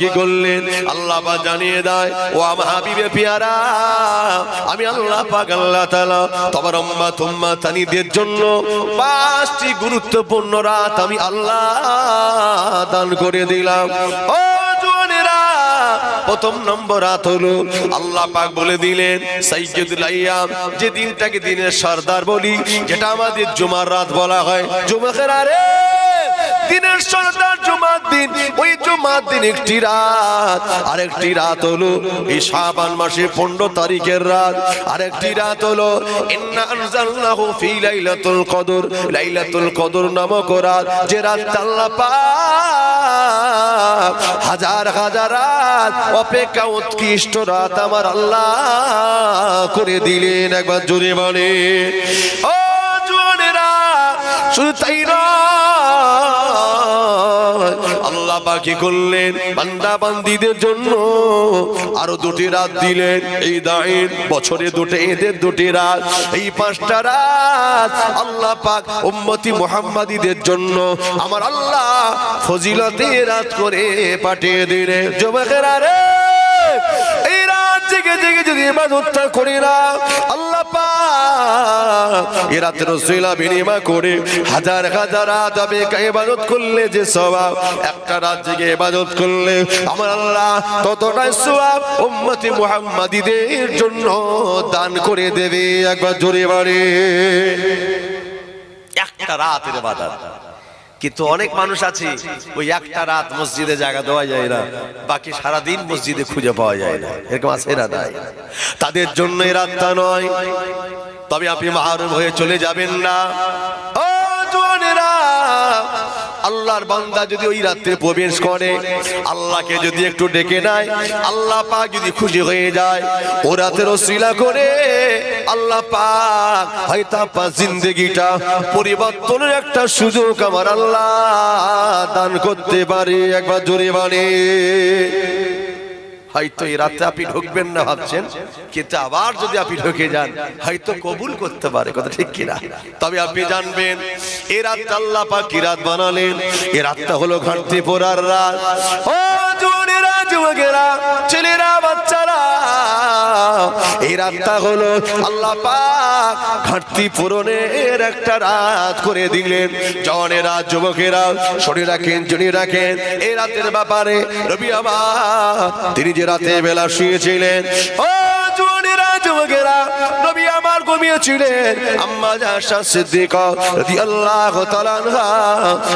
কি করলেন। আল্লাহ জানিয়ে দেয়, ও আমার হাবিবে পিয়ারা, আমি আল্লাহ পাক আল্লাহ তাআলা তোমার আম্মা তুম্মা তানিদের জন্য পাঁচটি গুরুত্বপূর্ণ রাত আমি আল্লাহ দান করে দিলাম। ও প্রথম নম্বর রাত হলো আল্লাহ পাক বলে দিলেন, সাইয়্যিদুল আইয়াম যে দিনটাকে দিনের সর্দার বলি, যেটা আমাদের জুমার রাত বলা হয়, জুমাখের আরে দিনের সর্দার জুমার দিন, ওই জুমার দিন একটি রাত। আরেকটি রাত হলো এই শাবান মাসে পনেরো তারিখের রাত। আরেকটি রাত হলো ফি লাইলাতুল কদর লাইলাতুল কদর নামক রাত। যে রাত আল্লাহ পাক হাজার হাজার রাত অপেক্ষা উৎকৃষ্ট রাত আমার আল্লাহ করে দিলেন। একবার জোরে বলে ও জোয়ানেরা, শুধু তাই নয় আল্লাহ পাখি করলেন, বান্দা বান্দিদের জন্য আরও দুটি রাত দিলেন। এই দাইন, বছরে দুটো এদের দুটি রাত। এই পাঁচটা রাত আল্লাহ পাক উম্মতি মোহাম্মদীদের জন্য আমার আল্লাহ ফজিলতে রাত করে পাঠিয়ে দিলেন। যুবকেরা রে জেগে জেগে যদি ইবাদতটা করি না, আল্লাহ পাক এই রাতের রসুলা বিনিময় করে হাজার হাজার রাত আমি ইবাদত করলে যে সওয়াব একটা রাত জেগে ইবাদত করলে আমার আল্লাহ ততটাই সওয়াব উম্মতি মুহাম্মাদীদের জন্য দান করে দেবে, একবার জোরে বাড়ি। একটা রাতের ইবাদত। কিন্তু অনেক মানুষ আছে, ওই একটা রাত মসজিদে জায়গা দেওয়া যায় না, বাকি সারা দিন মসজিদে খুঁজে পাওয়া যায় না, এরকম আছে না নাই? তাদের জন্য এই রাতটা নয়। তবে আপনি মাহরুম হয়ে চলে যাবেন না। আল্লাহর বান্দা যদি ওই রাত্রে প্রবেশ করে, আল্লাহকে যদি একটু ডেকে নেয়, আল্লাহ পাক যদি খুশি হয়ে যায়, ও রাতের ওসিলা করে আল্লাহ পাক হয়তো আপনার জিন্দগিটা পরিবর্তনের একটা সুযোগ আমার আল্লাহ দান করতে পারে, একবার জোরে মানে হয়তো এই রাতে আপনি ঢুকবেন না ভাবছেন, কিন্তু আবার যদি আপনি ঢুকে যান, হয়তো কবুল করতে পারে, কথা ঠিক কিনা তবে আপনি জানবেন এই রাতটা আল্লাহ পাক রাত বানালেন? এই রাতটা হলো ঘাটতি পড়ার রাত। ও যুবকেরা, ছেলেরা, বাচ্চারা এই রাতটা হলো আল্লাহ পাক ঘাটতি পূরণের একটা রাত করে দিলেন। জনেরা যুবকেরা শরীর রাখেন জনি রাখেন এই রাতের ব্যাপারে রবি আমার, তিনি যে রাতে বেলা শুয়েছিলেন। ও জোয়ানেরা, যুবকেরা, নবী আমার ঘুমিয়েছিলেন। আম্মা জাশা সিদ্দিকা রাদিয়াল্লাহু তাআলা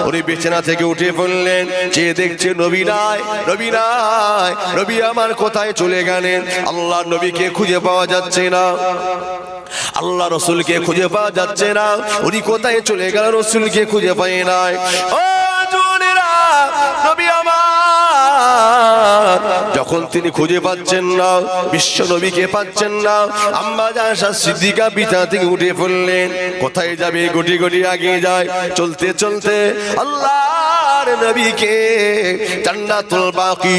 উনি বিছানা থেকে উঠে পড়লেন যে দেখছে নবী নাই নবী নাই, নবী আমার কোথায় চলে গেলেন? আল্লাহ নবীকে খুঁজে পাওয়া যাচ্ছে না। আল্লাহ রসুলকে খুঁজে পাওয়া যাচ্ছে না। উনি কোথায় চলে গেল রসুলকে খুঁজে পায় নাই। ও যখন তিনি খুঁজে পাচ্ছেন না, বিশ্ব নবীকে পাচ্ছেন না, আম্মা জাসা সিদ্দিকা বিছা থেকে উঠে পড়লেন কোথায় যাবে? গটি গটি আগে যায়। চলতে চলতে জান্নাতুল বাকি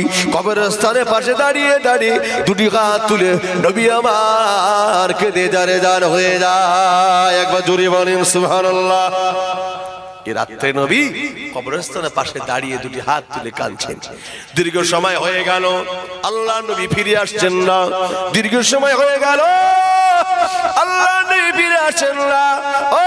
পাশে দাঁড়িয়ে দাঁড়িয়ে দুটি হাত তুলে নবী আমার হয়ে একবার জোরে বলেন, সুবহানাল্লাহ। এ রাত্রে নবী কবরস্থানের পাশে দাঁড়িয়ে দুটি হাত তুলে কাঁদছেন। দীর্ঘ সময় হয়ে গেল, আল্লাহ নবী ফিরে আসছেন না। দীর্ঘ সময় হয়ে গেল, আল্লাহ নবী ফিরে আসছেন না। ও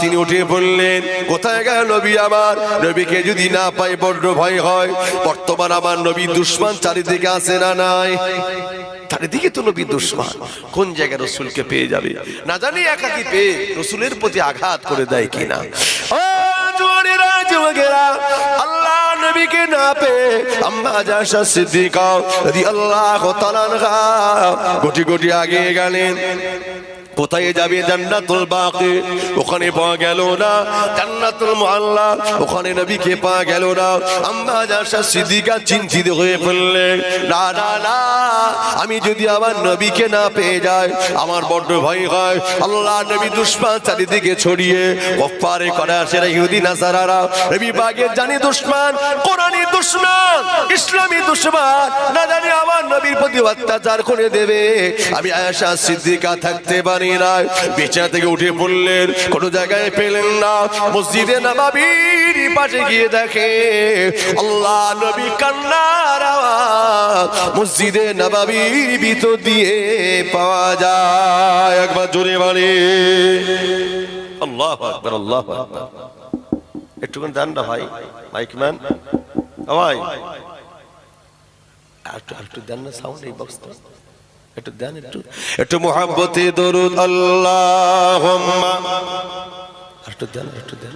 তিনি বললেন, কোথায় নবী আমার? নবীকে যদি না পাই বড্ড ভয় হয়। বর্তমান আমার চারিদিকে আছে না নাই? চারিদিকে তো নবী দুশ্মন। কোন জায়গায় রসুলকে পেয়ে যাবে? না জানি একাকি পেয়ে রসুলের প্রতি আঘাত করে দেয় কিনা। ও জোয়ানেরা যুবকেরা আল্লাহ নবীকে না পেয়ে আম্মা জাশা সিদ্দিকা রাদিয়াল্লাহু তাআলা গোটি গোটি আগে গেলেন। কোথায় যাবে জান্নাতুল বাকি? ওখানে পাওয়া গেল না। জান্নাতুল মুআল্লা, ওখানে নবীকে পাওয়া গেল না। আম্মা জাশা সিদ্দিকা চিন্তিত হয়ে পড়লেন না না না, আমি যদি আমার নবীকে না পেয়ে যাই, আমার বড্ড ভয় হয়। আল্লাহ নবী দুশ্মন চারিদিকে ছড়িয়ে করে আসে না ইহুদি নাসারারা। নবী বাগের জানি দুশ্মন কোরআনি দুশ্মন ইসলামী দুশ্মন। না জানি আমার নবীর প্রতি অত্যাচার করে দেবে। আমি আয়েশা সিদ্দিকা থাকতে পারি না বিছানা থেকে উঠে পড়লেন কোনো জায়গায় পেলেন না। মসজিদে নবাবির পাশে গিয়ে দেখে, আল্লাহ নবী কান্নার আওয়াজ মসজিদে নবাবির ভিতর দিয়ে পাওয়া যায়। একবার জোরে বলে, আল্লাহ আকবার আল্লাহ আকবার। একটুখানি দেন না ভাই, মাইক ম্যান। ভাই। একটু একটু দেন না, সাউন্ড এই বক্সটা একটু দেন একটু একটু মোহাব্বতে দরুদ আল্লাহ একটু দেন একটু দেন।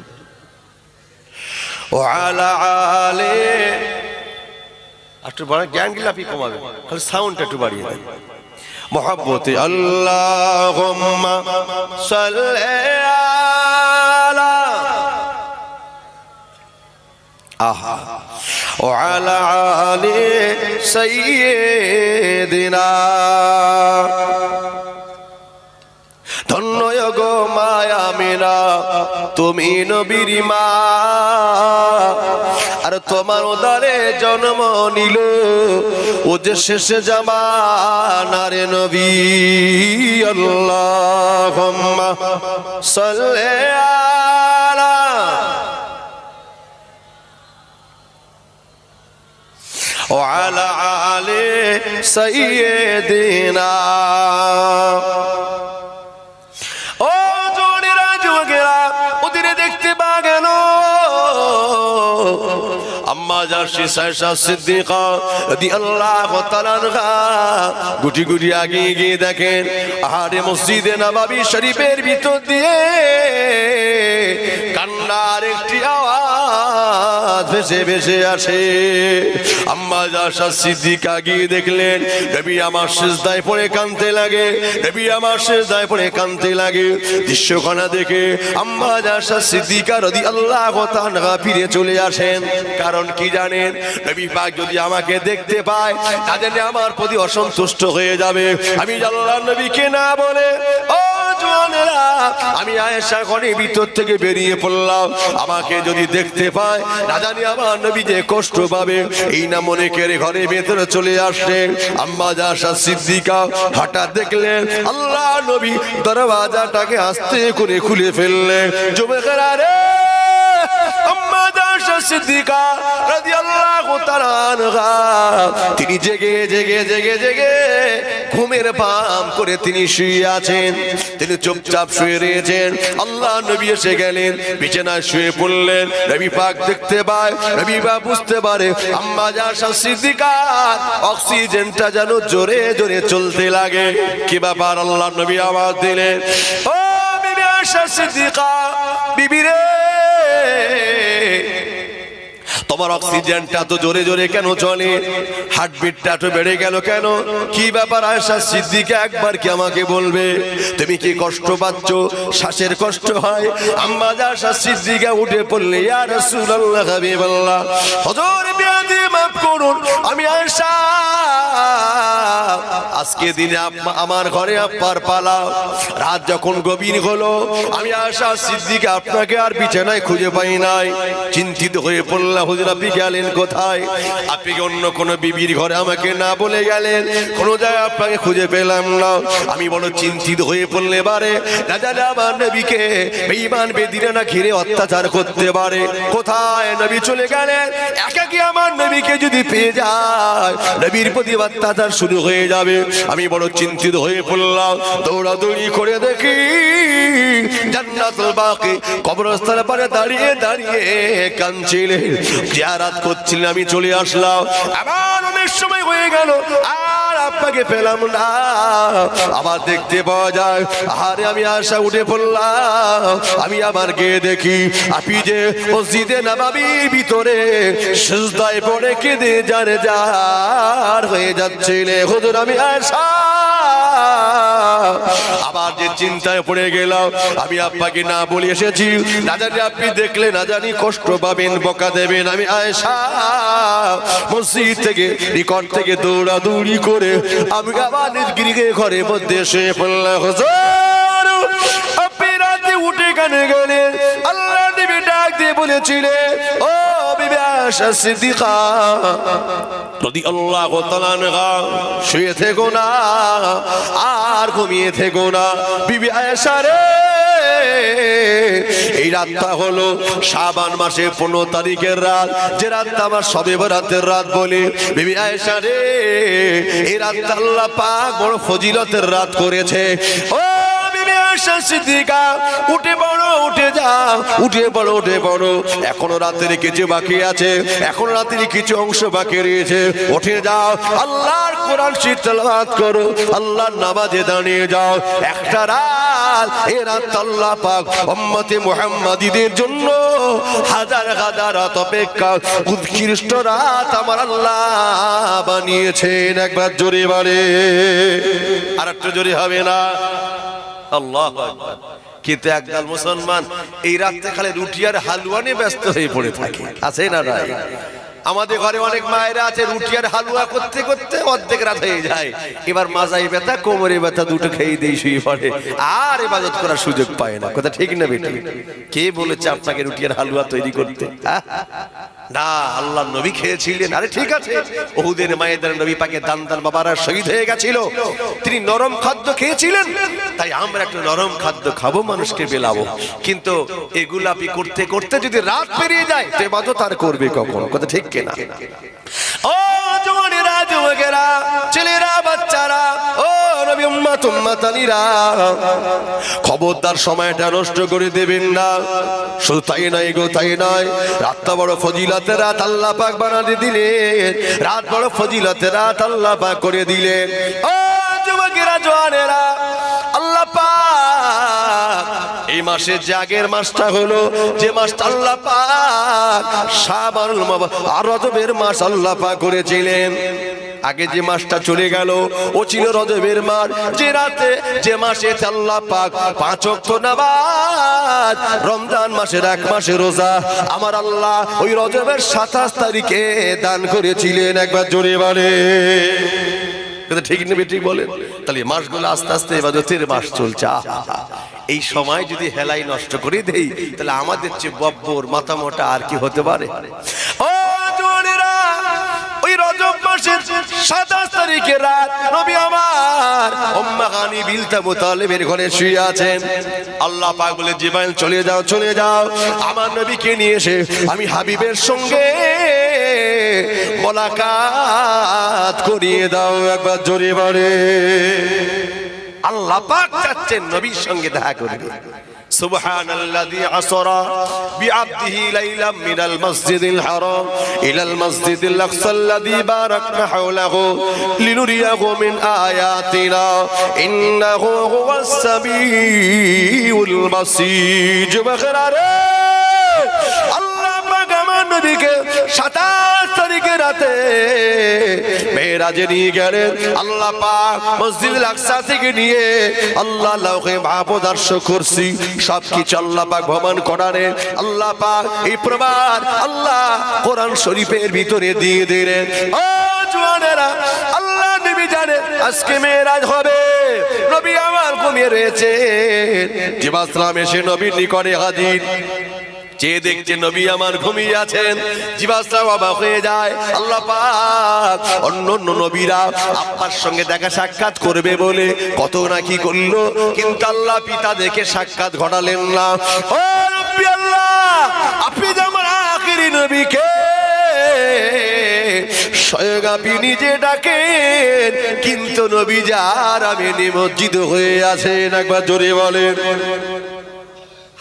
ও আলা আলে। একটু বড় জ্ঞান গিলাপি কমাবে খালি সাউন্ড একটু বাড়িয়ে দেন। মোহাব্বতে আল্লাহ আহা। وعلى آل سيدنا ধন্য গো মায়া মিনা তুমি নবীর মা আর তোমার উদারে জন্ম নিল ও যে শেষে জামানারে নবী আল্লাহ সাল্লে وعلى آل سيدنا ও জোনেরা যুবকেরা ওদের দেখতে পা গেল আম্মা জার্সি সাইসা সিদ্দিকা রাদিয়াল্লাহু তাআলা আনহা গুটি গুটি আগে গিয়ে দেখেন আহারে মসজিদে নববী শরীফের ভিতর দিয়ে কান্নার একটি আওয়াজ ভেসে ভেসে আসে। আম্মা জার্সা সিদ্দিকা গিয়ে দেখলেন, নবী আমার সিজদায় পড়ে কাঁদতে লাগে, নবী আমার সিজদায় পড়ে কাঁদতে লাগে। দৃশ্যখানা দেখে আম্মা জার্সা সিদ্দিকা আল্লাহ তাআলা ফিরে চলে আসেন। কারণ কি জানেন, নবী পাক যদি আমাকে দেখতে পায়, তাহলে আমার প্রতি অসন্তুষ্ট হয়ে যাবে। আমি আল্লাহর নবীকে না বলে, ও আমি আয়েশা ঘরে ভিতর থেকে বেরিয়ে পড়লাম। আমাকে যদি দেখতে পায়, না জানি আমার নবী যে কষ্ট পাবে। এই না মনে করে ঘরে ভেতরে চলে আসলেন আম্মা জাসা সিদ্দিকা হঠাৎ দেখলেন, আল্লাহ নবী দরওয়াজাটাকে আস্তে করে খুলে ফেললেন। জমে সিদ্দিকা রাদিয়াল্লাহু তাআলা তিনি জেগে জেগে জেগে জেগে ঘুমের পাম করে তিনি শুয়ে আছেন। তিনি চুপচাপ শুয়ে রয়েছেন। আল্লাহ নবী এসে গেলেন, বিছানায় শুয়ে পড়লেন। নবী পাক দেখতে পায়, নবী পাক বুঝতে পারে, আম্মা জাসা সিদ্দিকা, অক্সিজেনটা যেন জোরে জোরে চলতে লাগে। কি ব্যাপার? আল্লাহ নবী আওয়াজ দিলেন, ও বিবি আয়েশা সিদ্দিকা, বিবি রে তোমার অক্সিজেনটা তো জোরে জোরে কেন চলে? হার্টবিটটা তো বেড়ে গেল কেন? কি ব্যাপার আয়সা সিদ্দিকে একবার কি আমাকে বলবে? তুমি কি কষ্ট পাচ্ছ? শ্বাসের কষ্ট হয়? আম্মা আয়সা সিদ্দিকা উঠে পড়লে ইয়া রাসূলুল্লাহ, হাবিবাল্লাহ হযর বিয়াদি, মাফ করুন, আমি আয়সা আজকে দিনে আমার ঘরে আপার পালা। রাত যখন গভীর হলো, আমি আশা সিদ্দিকে আপনাকে আর বিছানায় খুঁজে পাই নাই। চিন্তিত হয়ে পড়লাম, হুজুর আপনি গেলেন কোথায়? আপনি অন্য কোনো বিবির ঘরে আমাকে না বলে গেলেন? কোনো জায়গায় আপনাকে খুঁজে পেলাম না। আমি বড় চিন্তিত হয়ে পড়লে না জানে আমার নবীকে বেঈমান বেদিনা না ঘিরে অত্যাচার করতে পারে। কোথায় নবী চলে গেলেন? একাকি আমার নবীকে যদি পেয়ে যায়, নবীর প্রতি অত্যাচার শুরু হয়ে যাবে। আমি বড় চিন্তিত হয়ে পড়লাম। দৌড়াদৌড়ি করে দেখি জান্নাতুল বাকি কবরস্থান পারে দাঁড়িয়ে দাঁড়িয়ে কাঁদছিলেন। জিয়ারাত করছিলেন, আমি চলে আসলাম। আবার অনেক সময় হয়ে গেল, আর আপনাকে পেলাম না। আবার দেখতে পাওয়া যায় আরে আমি আশা উঠে পড়লাম, আমি আবার গিয়ে দেখি, আপনি যে মসজিদে নাবাবির ভিতরে সুজদায় পড়ে কেঁদে যার যার হয়ে যাচ্ছিলে। হুজুর, আমি আশা আবার যে চিন্তায় পড়ে গেলাম, আমি আপনাকে না বলে এসেছি। না জানি আপনি দেখলে, না জানি কষ্ট পাবেন, বকা দেবেন। আমি আয়েশা, মসজিদ থেকে, নিকট থেকে দৌড়াদৌড়ি করে, আমি আবার নিজ গৃহে ঘরের মধ্যে শুয়ে পড়লাম হুজুর, আপনি রাতে উঠে কানে গেলেন? আল্লাহ নবী ডাক দিয়ে বলেছিলেন, ও বিবে আয়েশা সিদ্দিকা শুয়ে থেকো না, আর ঘুমিয়ে থেকো না। বিবি রে, এই রাতটা হলো শাবান মাসে পনেরো তারিখের রাত। যে রাতটা আমার সবে বরাতের রাত বলে। বিবি আয়েশা রে, এই রাতটা আল্লাহ পাক বড় ফজিলতের রাত করেছে। ও আয়েশা সিদ্দিকা উঠে পড়ো, উঠে যাও। উঠে পড়ো উঠে পড়ো। এখনও রাতের কিছু বাকি আছে। এখনও রাতের কিছু অংশ বাকি রয়েছে। উঠে যাও। আল্লাহর কোরআন শীত তেলাওয়াত করো। আল্লাহর নামাজে দাঁড়িয়ে যাও। একটা রাত, এ রাত আল্লাহ পাক উম্মতে মুহাম্মাদীদের জন্য হাজার হাজার অপেক্ষা উৎকৃষ্ট রাত আমার আল্লাহ বানিয়েছেন। একবার জোরে বাড়ে আর একটা জোরে হবে না? আল্লাহ কিন্তু একদল মুসলমান এই রাত্রে খালি রুটি আর হালুয়া নিয়ে ব্যস্ত হয়ে পড়ে থাকে। আছে না নাই? আমাদের ঘরে অনেক মায়েরা আছে, রুটি আর হালুয়া করতে করতে অর্ধেক রাত হয়ে যায়। এবার মাজাই ব্যথা, কোমরে ব্যথা দুটো খেয়ে দিয়ে শুয়ে পড়ে। আর ইবাদত করার সুযোগ পায় না। কথা ঠিক না বেটি? কে বলেছে আপনাকে রুটি আর হালুয়া তৈরি করতে? না, আল্লাহ নবী খেয়েছিলেন। আরে ঠিক আছে। ওহুদের মায়েদের নবী পাকে দান দান বাবারা শহীদ হয়ে গেছিল। তিনি নরম খাদ্য খেয়েছিলেন। তাই আমরা একটু নরম খাদ্য খাব, মানুষকে বেলাবো। কিন্তু এগুলাপি করতে করতে যদি রাত পেরিয়ে যায়, তো এবাদত আর করবে কখন? কথা ঠিক কেনা? ও যুবকেরা ছেলেরা, বাচ্চারা, ও নবী তুম্মা তালিরা খবরদার সময়টা নষ্ট করে দেবেন না। শুধু তাই নয় গো, তাই নয়, রাতটা বড় ফজিলাতে রাত আল্লাহ পাক বানাতে দিলেন। রাত বড় ফজিলাতে রাত আল্লাহ পাক করে দিলেন। ও যুবকেরা পাক এই মাসে যে আগের মাসটা হলো যে মাসটা আল্লাহ পাক শাবানুল আর রজবের মাস আল্লাহ পাক করেছিলেন। আগে যে মাসটা চলে গেল, ও ছিল রজবের মাস। যে রাতে, যে মাসে আল্লাহ পাক পাঁচ ওয়াক্ত নামাজ, রমজান মাসের এক মাসে রোজা, আমার আল্লাহ ওই রজবের সাতাশ তারিখে দান করেছিলেন, একবার জোরে বাড়ে কিন্তু ঠিক নেবে, ঠিক বলেন তাহলে মাসগুলো আস্তে আস্তে এবাদতের মাস চলছে! এই সময় যদি হেলাই নষ্ট করে দেই, তাহলে আমাদের চেয়ে বব্বর, মাথা মোটা আর কি হতে পারে? ও মাসের সাতাশ তারিখে রাত নবী আমার উম্মা গানি বিলতা মুতালিবের ঘরে শুয়ে আছেন। আল্লাহ পাক বলে, জিবাইল, চলে যাও চলে যাও। আমার নবীকে নিয়ে এসে আমি হাবিবের সঙ্গে মোলাকাত করিয়ে দাও একবার জোরে বাড়ে। আল্লাহ পাক চাচ্ছেন নবীর সঙ্গে দেখা করবে سبحان الذي عصر بعبده ليلا من المسجد الحرام إلى المسجد الأقصى الذي باركنا حوله لنريه من آياتنا إنه هو السميع البصير بخراره নবীকে সাতাশ তারিখে রাতে মেয়েরাজে নিয়ে গেলেন আল্লাহ পাক মসজিদ আকসা থেকে নিয়ে আল্লাহ লাউকে মহাপদার্শ করছি। সব কিছু আল্লাহ পাক ভ্রমণ করারে আল্লাহ পাক এই প্রমাণ আল্লাহ কোরআন শরীফের ভিতরে দিয়ে দিলেন। ও জোয়ানেরা, আল্লাহ নবী জানে আজকে মেয়েরাজ হবে। নবী আমার ঘুমিয়ে রয়েছে জিবাসলাম এসে নবীর নিকটে হাজির। যে দেখছে নবী আমার ঘুমিয়ে আছেন জীবাশ্রা বাবা হয়ে যায়। আল্লাহ পাক অন্য অন্য নবীরা আব্বার সঙ্গে দেখা সাক্ষাৎ করবে বলে কত না কি করল, কিন্তু আল্লাহ পিতা দেখে সাক্ষাৎ ঘটালেন না। ও রব্বি আল্লাহ, আপনি যে আমার আখিরি নবীকে আপনি নিজে ডাকেন, কিন্তু নবী যার আমি নিমজ্জিত হয়ে আছেন, একবার জোরে বলেন।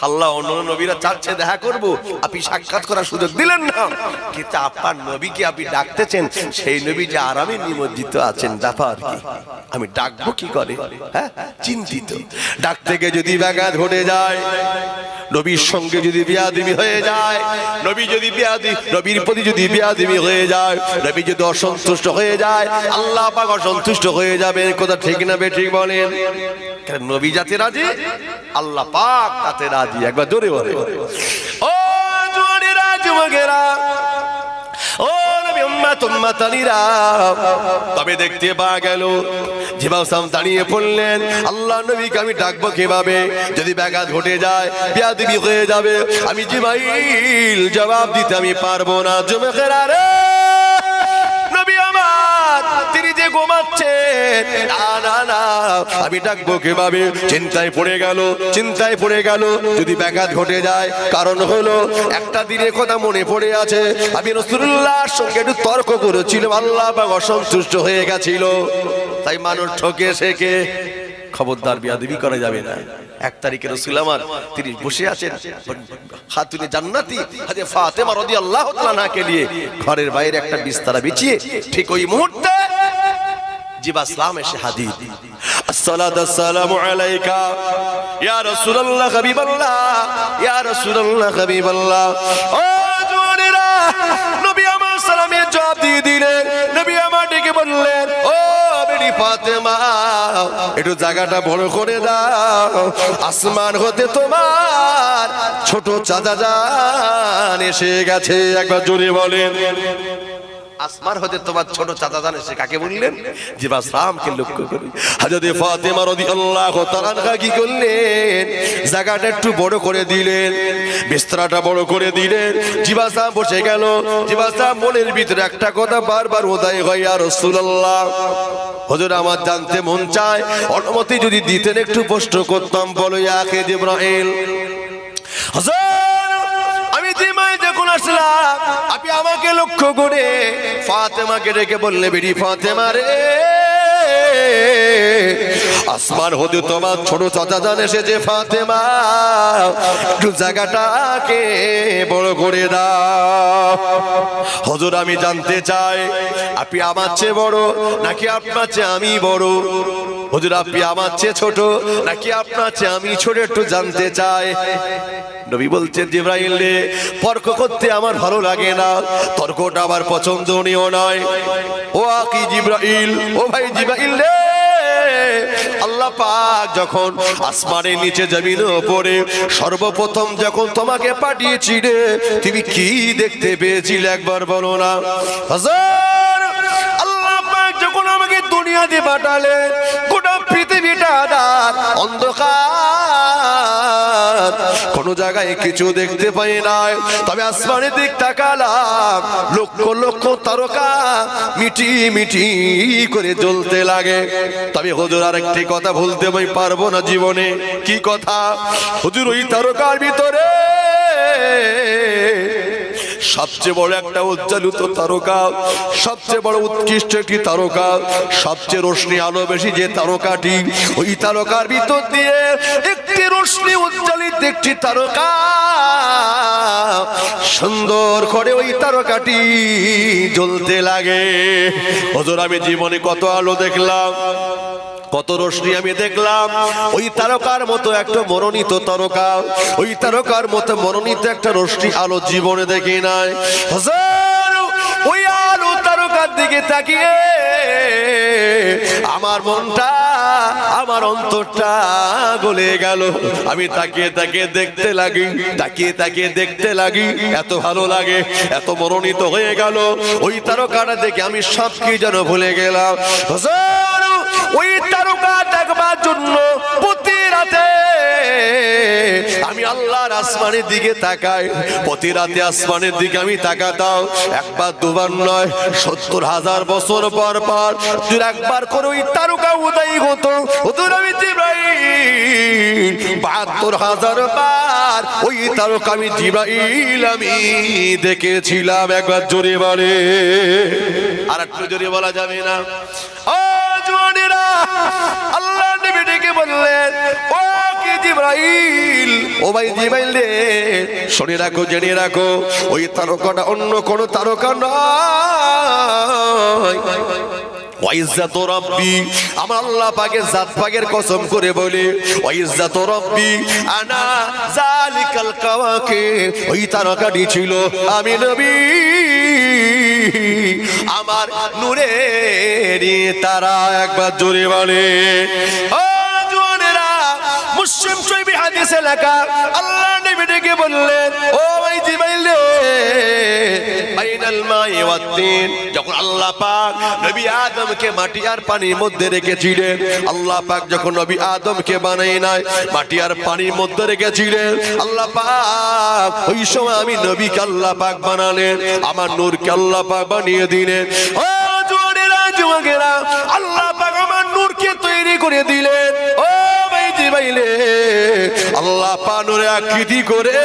আল্লাহ অন্য নবীরা চাচ্ছে দেখা করব। আপনি সাক্ষাৎ করার সুযোগ দিলেন না। কিন্তু আপনার নবীকে আপনি ডাকতেছেন, সেই নবী যে আরামে নিমজ্জিত আছেন কি? আমি ডাকবো কি করে? হ্যাঁ? চিন্তিত। ডাক থেকে যদি ব্যাঘাত ঘটে যায়, নবীর সঙ্গে যদি বিয়াদিমি হয়ে যায়, নবী যদি বিয়াদি, নবীর প্রতি যদি বিয়াদিমি হয়ে যায়, নবী যদি অসন্তুষ্ট হয়ে যায়, আল্লাহ পাক অসন্তুষ্ট হয়ে যাবে কথা ঠিক না বে ঠিক বলেন? নবী যাতে রাজি? আল্লাহ পাক তাতে রাজি। একবার জোরে বলে। ও জোয়ানেরা যুবকেরা ও নবী আম্মা তোমা তানিরা তবে দেখতে পাওয়া গেল জিবাউসাম দাঁড়িয়ে পড়লেন। আল্লাহ নবীকে আমি ডাকবো কীভাবে? যদি ব্যাঘাত ঘটে যায়, বিয়াদিবি হয়ে যাবে। আমি জিমাইল জবাব দিতে আমি পারব না। জমে রে নবী আমার, তিনি যে ঘুমাচ্ছেন, না না আমি ডাকবো কীভাবে? চিন্তায় পড়ে গেল, চিন্তায় পড়ে গেল। যদি ব্যাঘাত ঘটে যায়, কারণ হলো একটা দিনের কথা মনে পড়ে আছে। আমি রসুল্লাহর সঙ্গে একটু তর্ক করেছিলাম, আল্লাহ অসন্তুষ্ট হয়ে গেছিল। তাই মানুষ ঠকে শেখে। খবরদার বিয়াদবি করা যাবে না। এক তারিখে রসুল আমার তিনি বসে আছেন, খাতুনে জান্নাতি হাজে ফাতেমা রাদিয়াল্লাহু তাআলাকে নিয়ে ঘরের বাইরে একটা বিস্তারা বিছিয়ে ঠিক ওই মুহূর্তে জিবা ইসলাম এসে হাজির। আসসালাতু আসসালামু আলাইকা, ইয়া রাসূলুল্লাহ হাবিবাল্লাহ, ইয়া রাসূলুল্লাহ হাবিবাল্লাহ। ও জওয়ানেরা নবী আমার সালামের জবাব দিয়ে দিলেন, নবী আমার ডেকে বললেন, ও বেটি ফাতেমা একটু জায়গাটা বড় করে দাও। আসমান হতে তোমার ছোট চাচা যান এসে গেছে। একবার জোরে বলেন। আসমার হতে তোমার ছোট চাচা জান এসে কাকে বললেন? জিবা সামকে লক্ষ্য করে। হাজরতে ফাতেমা রাদিয়াল্লাহু তাআলা কি করলেন? জায়গাটা একটু বড় করে দিলেন, বিস্তরাটা বড় করে দিলেন। জিবা সাম বসে গেল জিবা সাম মনের ভিতরে একটা কথা বারবার উদয় হয় আর রাসূলুল্লাহ, হুজুর আমার জানতে মন চায়, অনুমতি যদি দিতেন একটু প্রশ্ন করতাম। বলো, ইয়া কে জিব্রাইল, হুজুর আসলাম। আপনি আমাকে লক্ষ্য করে ফাতেমাকে ডেকে বললে বেরি ফাতেমা রে আসমান হতে তোমার ছোট চাচা জান এসেছে, ফাতেমা। একটু জায়গাটাকে বড় করে দাও। হজুর, আমি জানতে চাই, আপনি আমার চেয়ে বড় নাকি আপনার চেয়ে আমি বড়? হুজুর, আপনি আমার চেয়ে ছোট নাকি আপনার চেয়ে আমি ছোট একটু জানতে চাই। নবী বলছেন, জিব্রাইল রে, তর্ক করতে আমার ভালো লাগে না। তর্কটা আমার পছন্দনীয় নয়। ও আকি জিব্রাইল, ও ভাই জিব্রাইল রে। আল্লাহ পাক যখন আসমানের নিচে জমিন উপরে সর্বপ্রথম যখন তোমাকে পাঠিয়েছি রে, তুমি কি দেখতে পেয়েছিলে একবার বলো না? হাজার, আল্লাহ পাক যখন আমাকে দুনিয়াতে পাঠালে গোটা পৃথিবীটা আধার অন্ধকার। কোন জায়গায় কিছু দেখতে পাই নাই, তবে আসমানের দিক তাকালাম। লক্ষ লক্ষ তারকা মিটি মিটি করে জ্বলতে লাগে। তবে হুজুর, আরেকটি কথা ভুলতে আমি পারব না জীবনে। কি কথা? হুজুর, ওই তারকার ভিতরে সবচেয়ে বড় একটা উজ্জ্বলিত তারকা, সবচেয়ে বড় উৎকৃষ্ট একটি তারকা, সবচেয়ে রোশনি আলো বেশি যে তারকাটি, ওই তারকার ভিতর দিয়ে একটি রোশনি উজ্জ্বলিত একটি তারকা। সুন্দর করে ওই তারকাটি জ্বলতে লাগে। হজুর, আমি জীবনে কত আলো দেখলাম। কত রশ্মি আমি দেখলাম। ওই তারকার মতো একটা মনোনীত তারকা। ওই তারকার মতো মনোনীত একটা রশ্মি আলো জীবনে দেখি নাই। ওই আলো তারকার দিকে তাকিয়ে আমার মনটা, আমার অন্তরটা গলে গেল। আমি তাকিয়ে তাকিয়ে দেখতে লাগি, তাকিয়ে তাকিয়ে দেখতে লাগি, এত ভালো লাগে, এত মনোনীত হয়ে গেল। ওই তারকাটা দেখে আমি সব কি যেন ভুলে গেলাম। ওই তারকা দেখবার জন্য প্রতি রাতে আমি আল্লাহর আসমানের দিকে তাকাই। প্রতি রাতে আসমানের দিকে আমি তাকাতাম। একবার, দুবার নয়, সত্তর হাজার বছর পর পর তুই একবার করে ওই তারকা উদয় হতো। হুজুর আমি বাহাত্তর হাজার বার ওই তারকা আমি জিব্রাইল আমি দেখেছিলাম। একবার জোরে বলে। আর একটু জোরে বলা যাবে না। ও আল্লাহ নবী ডেকে বললেন, ও জিব্রাইল? ও ভাই জিব্রাইল রে, শুনে রাখো, জেনে রাখো, ওই তারকাটা অন্য কোন তারকা নয়। আল্লাহ কসম করে বলে ওয়াইজ্জাতু রাব্বি, আনা জালিকাল ওই তারকাটি ছিল আমি নবী। আমার নূরের তারা একবার জোরে বলে। মুসলিম শরীফে হাদিসে লেখা আল্লাহ ডেকে বললেন, ও ভাই জিবাইল যখন আল্লাহ পাক আল্লাহ পাক যখন নবী নাই, মাটি আর পানির মধ্যে রেখেছিলেন, আল্লাহ পাক ওই সময় আমি নবীকে আল্লাহ বানালেন, আমার নূরকে আল্লাহ বানিয়ে দিলেন। আল্লাহ পাক আমার নূরকে তৈরি করে দিলেন। বাইলে আল্লাহ পানুরে আকৃতি করে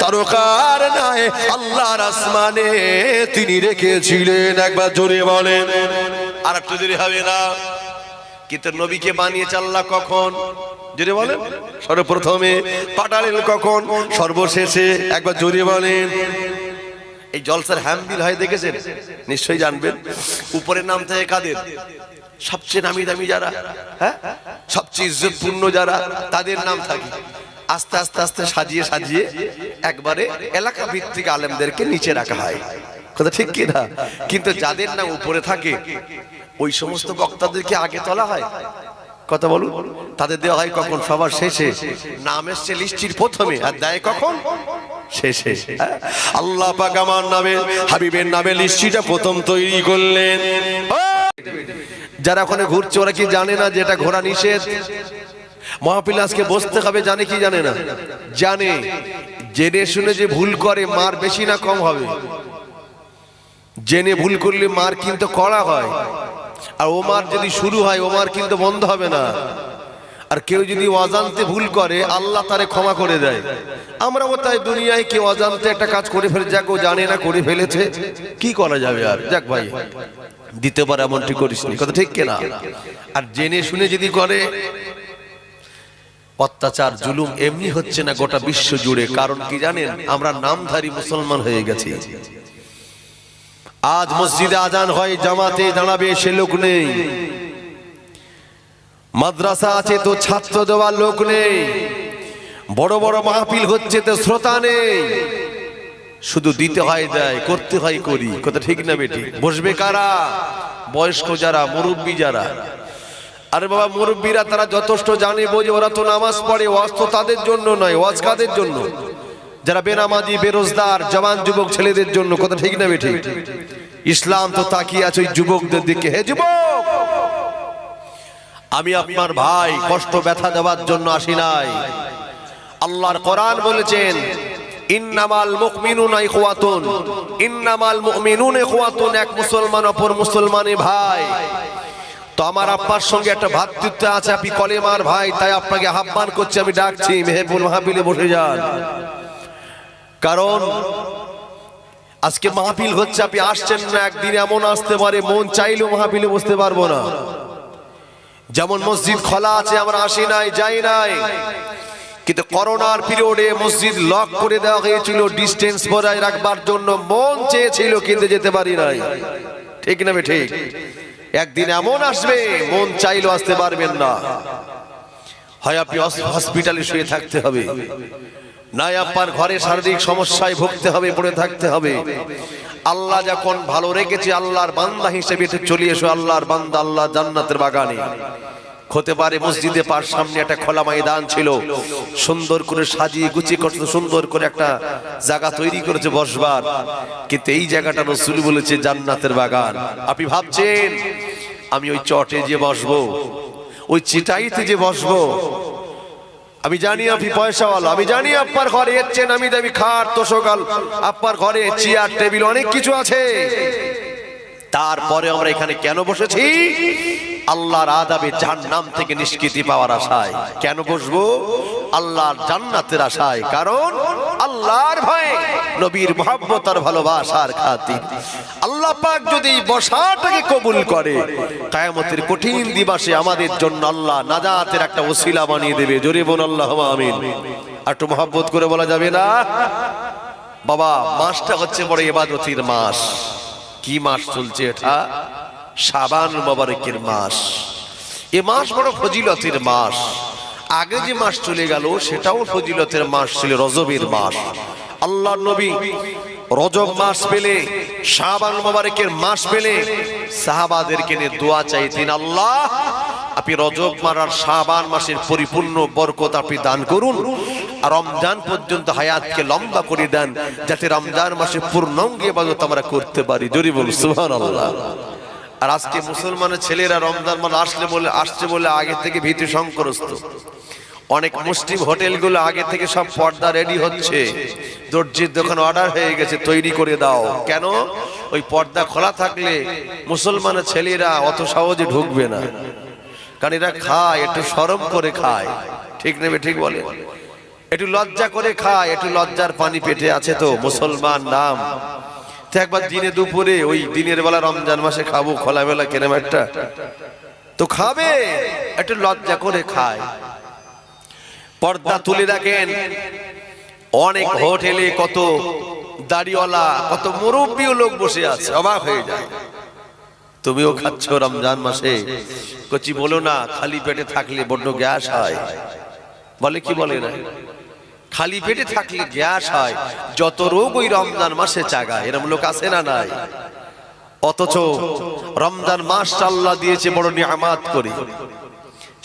তারকার নাই আল্লাহর আসমানে তিনি রেখেছিলেন। একবার জোরে বলেন। আর একটু দেরি হবে না। কিন্তু নবীকে বানিয়েছে আল্লাহ কখন? জোরে বলেন। সর্বপ্রথমে পাঠালেন কখন? সর্বশেষে একবার জোরে বলেন। এই জলসার হ্যামবিল হয়, দেখেছেন? নিশ্চয়ই জানবেন। উপরের নাম থেকে কাদের সবচেয়ে নামি দামি যারা হ্যাঁ? সবচেয়ে ইজ্জতপূর্ণ যারা, তাদের নাম থাকে। আস্তে আস্তে আস্তে সাজিয়ে সাজিয়ে একবারে এলাকা ভিত্তিক আলেমদেরকে নিচে রাখা হয়। কথা ঠিক কি না? কিন্তু যাদের নাম উপরে থাকে, ওই সমস্ত বক্তাদেরকে আগে তোলা হয়। কথা বলুন। তাদের দেওয়া হয় কখন? সবার শেষে। নাম এসছে লিস্টির প্রথমে, আর দেয় কখন? শেষে হ্যাঁ? আল্লাহ পাক আমার নামে, হাবিবের নামে লিস্টিটা প্রথম তৈরি করলেন! যারা ওখানে ঘুরছে, ওরা কি জানে না যে এটা ঘোরা নিষেধ? মহাপিল আজকে বসতে হবে, জানে কি জানে না? জানে। জেনে শুনে যে ভুল করে, মার বেশি না কম হবে। জেনে ভুল করলে মার কিন্তু কড়া হয়। আর ও মার যদি শুরু হয়, ও মার কিন্তু বন্ধ হবে না। আর কেউ যদি অজান্তে ভুল করে, আল্লাহ তারে ক্ষমা করে দেয়। আমরাও তাই দুনিয়ায় কেউ অজান্তে একটা কাজ করে ফেলে যাক, ও জানে না করে ফেলেছে। কি করা যাবে আর? যাক ভাই। দিতে পারে এমনটি করিস নি। কথা ঠিক কিনা? আর জেনে শুনে যদি করে, অত্যাচার, জুলুম এমনি হচ্ছে না গোটা বিশ্ব জুড়ে। কারণ কি জানেন, আমরা নামধারী মুসলমান হয়ে গেছি। আজ মসজিদে আজান হয়, জামাতে দাঁড়াবে, সে লোক নেই। মাদ্রাসা আছে তো ছাত্র দেওয়ার লোক নেই। বড় বড় মাহফিল হচ্ছে তো শ্রোতা নেই। শুধু দিতে হয় দেয় করতে হয় করি। কথা ঠিক না বেটি। বসবে কারা? বয়স্ক যারা মুরব্বী যারা। আরে বাবা মুরব্বীরা তারা যথেষ্ট জানে বোঝে ওরা তো নামাজ পড়ে। ওয়াজ তো তাদের জন্য নয় ওয়াজ কাদের জন্য? যারা বেনামাজি বেরোজগার জওয়ান যুবক ছেলেদের জন্য কথা ঠিক না বেটি? ইসলাম তো তাকিয়ে আছে ওই যুবকদের দিকে। হে যুবক! আমি আপনার ভাই কষ্ট ব্যথা দেওয়ার জন্য আসি নাই। আল্লাহর কোরআন বলেছেন ইন্নামাল মুমিনুনা ইখওয়াতুন। ইন্নামাল মুমিনুনা ইখওয়াতুন, এক মুসলমান অপর মুসলমানের ভাই। তো আমার আব্বার সঙ্গে একটা ভ্রাতৃত্ব আছে, আপনি কলেমার ভাই, তাই আপনাকে আহ্বান করছি, আমি ডাকছি, মেহেবুল মাহফিলে বসে যান। কারণ আজকে মাহফিল হচ্ছে, আপনি আসছেন না, একদিন এমন আসতে পারে, মন চাইলেও মাহফিলে বসতে পারব না। যেমন মসজিদ খোলা আছে, আমরা আসি নাই, যাই নাই। কিন্তু করোনার পিরিয়ডে মসজিদ লক করে দেওয়া হয়েছিল ডিস্টেন্স বজায় রাখবার জন্য। মন চেয়েছিল কিন্তু যেতে পারি নাই। ঠিক না ঠিক? একদিন এমন আসবে, মন চাইলেও আসতে পারবেন না। হয় আপনি হসপিটালে শুয়ে থাকতে হবে। নাই আপনার ঘরে শারীরিক সমস্যায় ভুগতে হবে, পড়ে থাকতে হবে। আল্লাহ যখন ভালো রেখেছে, আল্লাহর বান্দা হিসেবে চলে এসো, আল্লাহর বান্দা আল্লাহ জান্নাতের বাগানে। হতে পারে মসজিদে পার সামনে একটা খোলা ময়দান ছিল। সুন্দর করে সাজিয়ে গুছিয়ে করতে সুন্দর করে একটা জায়গা তৈরি করেছে বসবার। কিন্তু এই জায়গাটা রসুল বলেছে জান্নাতের বাগান। আপনি ভাবছেন আমি ওই চটে যে বসবো ওই চিটাইতে যে বসবো। আমি জানি আপনি পয়সাওয়ালা আমি জানি আপনার ঘরে এসছেন আমি দামি খাট তোষকাল আপনার ঘরে চেয়ার টেবিল অনেক কিছু আছে। তারপরে আমরা এখানে কেন বসেছি? আল্লাহর আদাবে জান্নাম থেকে নিষ্কৃতি পাওয়ার আশায়। কেন বসবো? আল্লাহর জান্নাতের আশায়। কারণ আল্লাহর ভয়ে নবীর মহাব্বত আর ভালোবাসার খাতির। আল্লাহ পাক যদি বসাটাকে কবুল করে, কায়ামতের কঠিন দিবসে আমাদের জন্য আল্লাহ নাজাতের একটা ওসিলা বানিয়ে দেবে। জোরে বোন আল্লাহ আমিন। একটু মহাব্বত করে বলা যাবে না? বাবা, মাসটা হচ্ছে বড় এবাদতির মাস। কি মাস চলছে এটা? সাবান মোবারকের মাস। এ মাস বড় ফজিলতের মাস। আগে যে মাস চলে গেল, সেটাও ফজিলতের মাস ছিল, রজবের মাস। আল্লাহ নবী রজব মাস পেলে, সাবান মোবারকের মাস পেলে সাহাবাদেরকে নিয়ে দোয়া চাইতেন, আল্লাহ আপনি রজব মারার শাবান মাসের পরিপূর্ণ বরকত আপনি দান করুন। আর রমজান পর্যন্ত হায়াতকে লম্বা করে দেন, যাতে রমজান মাসে পূর্ণাঙ্গে ইবাদত আমরা করতে পারি। জোরে বল সুবহানাল্লাহ। আর আজকে মুসলমানের ছেলেরা রমজান মানে আসলে বলে, আসছে বলে আগে থেকে ভীতি সংকরস্ত অনেক মুসলিম হোটেলগুলো আগে থেকে সব পর্দা রেডি হচ্ছে। দর্জির দোকান অর্ডার হয়ে গেছে, তৈরি করে দাও। কেন? ওই পর্দা খোলা থাকলে মুসলমানের ছেলেরা অত সহজে ঢুকবে না। কারণ এরা খায়, একটু সরম করে খায়। ঠিক নেবে, ঠিক বলে। একটু লজ্জা করে খায়, একটু লজ্জার পানি পেটে আছে তো, মুসলমান নাম। একবার দিনে দুপুরে, ওই দিনের বেলা রমজান মাসে খাব, খোলামেলা কেরাম একটা তো খাবে, একটু লজ্জা করে খায়। পর্দা তুলে রাখেন। অনেক হোটেলে কত দাড়িওয়ালা, কত মুরব্বীও লোক বসে আছে, অবাক হয়ে যায়। তুমিও খাচ্ছ রমজান মাসে? কচি বলো না, খালি পেটে থাকলে বড্ড গ্যাস হয়। বলে কি বলে না খালি পেটে থাকলে গ্যাস হয়। যত রোগ ওই রমজান মাসে চাগা এরম লোক আছে না নাই? অথচ রমজান মাস আল্লাহ দিয়েছে বড় নিয়ামাত করে।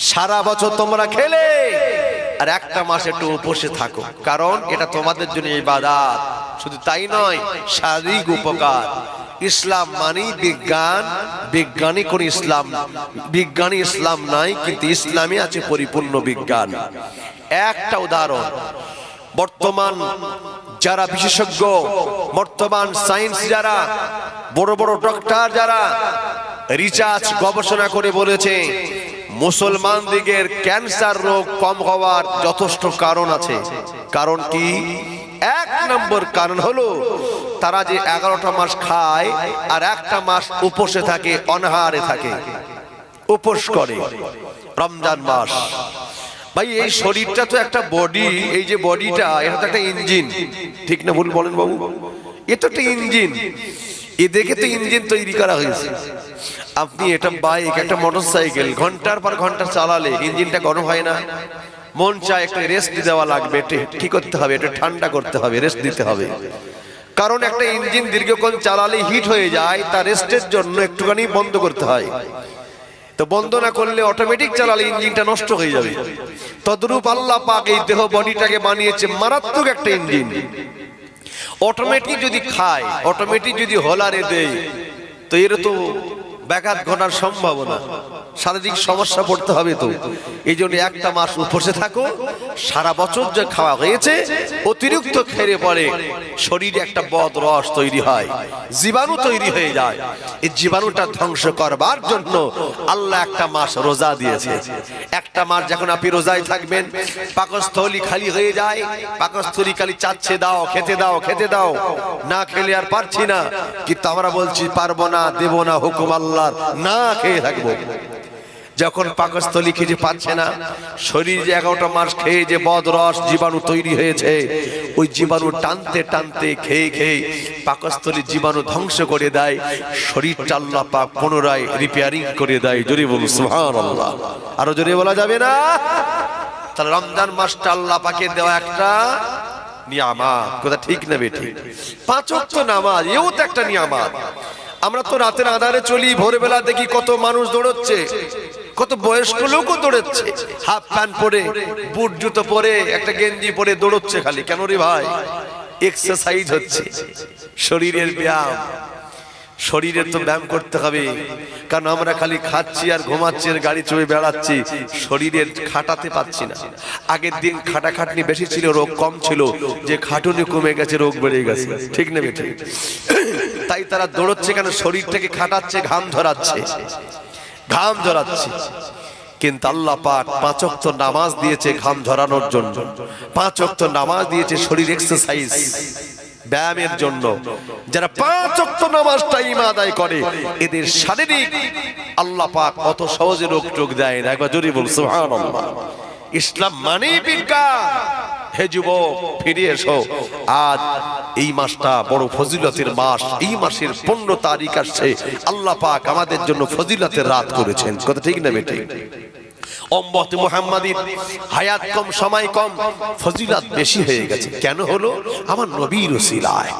সারা বছর তোমরা খেলে, আর একটা মাস একটু উপসে থাকো। কারণ এটা তোমাদের জন্য ইবাদাত। শুধু তাই নয়, শারীরিক উপকার। ইসলাম মানেই বিজ্ঞান বিজ্ঞানী কোন ইসলাম। বিজ্ঞানী ইসলাম নাই, কিন্তু ইসলামে আছে পরিপূর্ণ বিজ্ঞান। একটা উদাহরণ, বর্তমান যারা বিশেষজ্ঞ, বর্তমান সায়েন্স যারা, বড় বড় ডক্টর যারা রিসার্চ গবেষণা করে বলেছে, মুসলমান দিগের ক্যান্সার রোগ কম হওয়ার যথেষ্ট কারণ আছে। কারণ কি? এক নম্বর কারণ হলো তারা যে এগারোটা মাস খায় আর একটা মাস উপসে থাকে, অনাহারে থাকে, উপোস করে রমজান মাস। ভাই, এই শরীরটা তো একটা বডি এই যে বডিটা এটা তো একটা ইঞ্জিন। ঠিক না ভুল বলেন বাবু? এ তো একটা ইঞ্জিন। এ দেখে তো ইঞ্জিন তৈরি করা হয়েছে। আপনি এটা বাইক একটা মোটরসাইকেল ঘণ্টার পর ঘণ্টা চালালে ইঞ্জিনটা গরম হয় না। মন চায় একটা রেস্ট দেওয়া লাগবে ঠিক করতে হবে? এটা ঠান্ডা করতে হবে রেস্ট দিতে হবে। কারণ একটা ইঞ্জিন দীর্ঘক্ষণ চালালে হিট হয়ে যায় তার রেস্টের জন্য একটুখানি বন্ধ করতে হয়। তো বন্ধ না করলে অটোমেটিক চালালে ইঞ্জিনটা নষ্ট হয়ে যাবে। তদ্রূপ আল্লাহ পাক এই দেহ বডিটাকে বানিয়েছে মারাত্মক একটা ইঞ্জিন। অটোমেটিক যদি খায় অটোমেটিক যদি হলারে দেয়, তো এর তো ব্যাঘাত ঘটার সম্ভাবনা। শারীরিক সমস্যা পড়তে হবে তো। এই জন্য একটা মাস উপসে থাকো। সারা বছর যে খাওয়া হয়েছে, অতিরিক্ত খেলে পরে শরীরে একটা বদ রস তৈরি হয়। জীবাণু তৈরি হয়ে যায়। এই জীবাণুটা ধ্বংস করবার জন্য আল্লাহ একটা মাস রোজা দিয়েছে। একটা মাস যখন আপনি রোজায় থাকবেন, পাকস্থলী খালি হয়ে যায়। পাকস্থলী খালি চাচ্ছে, দাও, খেতে দাও খেতে দাও। না খেলে আর পারছি না। কিন্তু আমরা বলছি, পারব না, দেব না হুকুম আল্লাহর না খেয়ে থাকব। যখন পাকস্থলী খেতে পাচ্ছে না, শরীর যে এগারোটা মাস খেয়ে যে বদ রস জীবাণু তৈরি হয়েছে, ওই জীবাণু টানতে টানতে খেয়ে খেয়ে পাকস্থলী জীবাণু ধ্বংস করে দেয়, শরীরটা আল্লাহ পাক পুনরায় রিপেয়ারিং করে দেয়। জোরে বলুন, সুবহানাল্লাহ। আরও জোরে বলা যাবে না? তাহলে রমজান মাসটা আল্লাহ পাকে দেওয়া একটা নিয়ামা কথা ঠিক না বেঠিক পাঁচ নামাজ, এও তো একটা নিয়ামাত। আমরা তো রাতের আধারে চলি, ভোরবেলা দেখি কত মানুষ দৌড়চ্ছে, কত বয়স্ক লোকও দৌড়চ্ছে। হাফ প্যান্ট পরে, বুট জুতো পরে, একটা গেঞ্জি পরে দৌড়চ্ছে খালি। কেন রে ভাই? এক্সারসাইজ হচ্ছে। শরীরের ব্যায়াম। শরীরের তো ব্যায়াম করতে হবে। কারণ আমরা খালি খাচ্ছি আর ঘুমাচ্ছি আর গাড়ি চড়ে বেড়াচ্ছি। শরীরের খাটাতে পাচ্ছি না। আগের দিন খাটাখাটনি বেশি ছিল, রোগ কম ছিল। যে খাটুনি কমে গেছে, রোগ বেড়ে গেছে। ঠিক নেবে ঠিক তাই তারা দৌড়চ্ছে কেন? শরীরটাকে খাটাচ্ছে, ঘাম ধরাচ্ছে। ঘাম ধরাচ্ছে। কিন্তু আল্লাহ পাক পাঁচ ওয়াক্ত নামাজ দিয়েছে ঘাম ঝরানোর জন্য। পাঁচ ওয়াক্ত নামাজ দিয়েছে শরীর এক্সারসাইজ ব্যায়ামের জন্য। যারা পাঁচ ওয়াক্ত নামাজ টাইম আদায় করে, এদের শারীরিক আল্লাহ পাক অত সহজে রোগ টোগ দেয় না। একবার জোরে বল সুবহানাল্লাহ। ইসলাম মানেই বিজ্ঞান। হে যুবক, ফিরে এসো। আজ এই মাসটা বড় ফজিলতের মাস। এই মাসের পনেরো তারিখ আসছে। আল্লাহ পাক আমাদের জন্য ফজিলতের রাত করেছেন। কথা ঠিক না বেটে মুহাম্মাদির হায়াত কম, সময় কম, ফজিলত বেশি হয়ে গেছে। কেন হলো? আমার নবীর ওসিলায়।